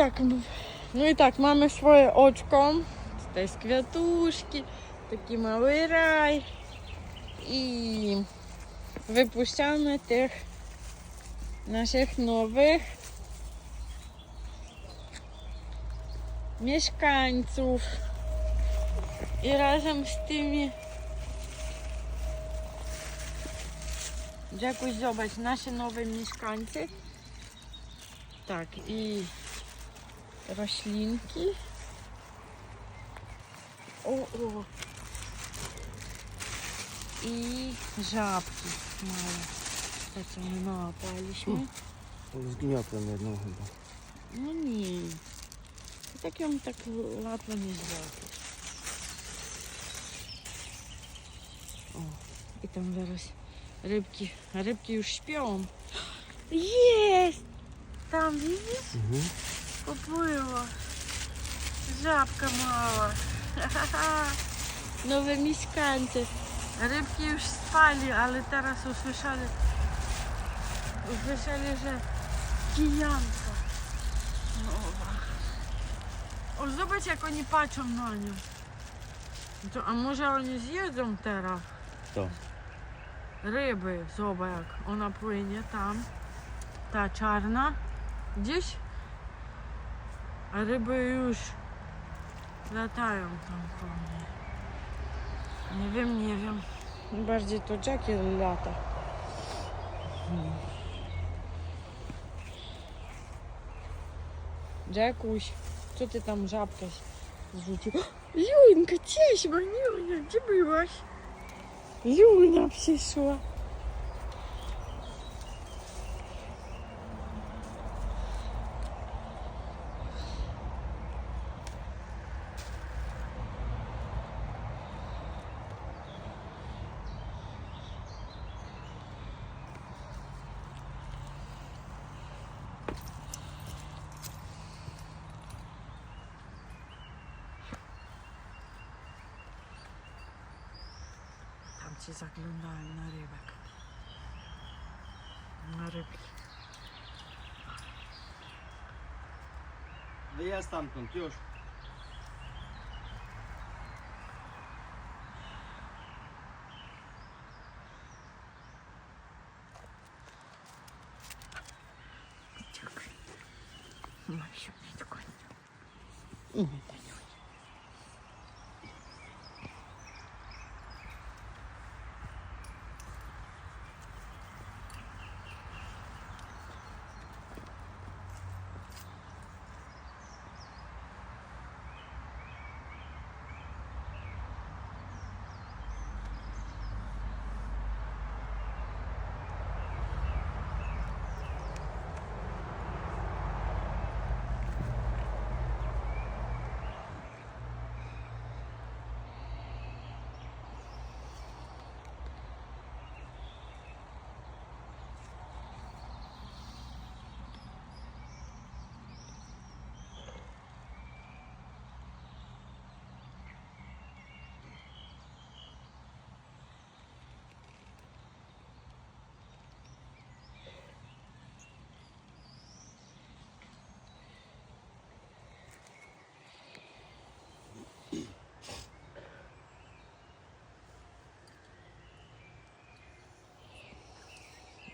Так, ну і так, mamy swoje oczko. Tutaj jest kwiatuszki, taki mały raj. I wypuszczamy tych naszych nowych mieszkańców. I razem z tymi Jakoś zobacz, nasi nowi mieszkańcy. Tak, i рослинки. О-о! И жабки мало. Кстати, мы напались. Згнята хм. на одного губа. Ну ні. Ну, так йому так ладно не зробити. О, і там вырос рыбки, рыбки уж шпіон. Есть. Там, видишь? Угу. Поплыла. Жабка мало. Нове міськанці. Рыбки уж спали, а зараз услышали. Услышали же. киянка. Нова. Зубить, як вони пачом на ню. А може вони з'їздом тера? Хто? Риби, зоба як. Вона плине там. Та чарна. Десь? А риби już latają там po мне. Не wiem, не wiem. Bardziej to Jackie lata. Hmm. Джекусь, что ты там жабкой звучит? Юнька, честь, манюрня, где была? Юна все шла. Короче, заглядаем на рыбок. На рыбки. Да я сам там пьешь. Еще нет, конь.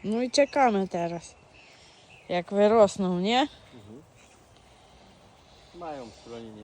No i czekamy teraz. Jak wyrosną, nie? Mhm. Mają stronienie.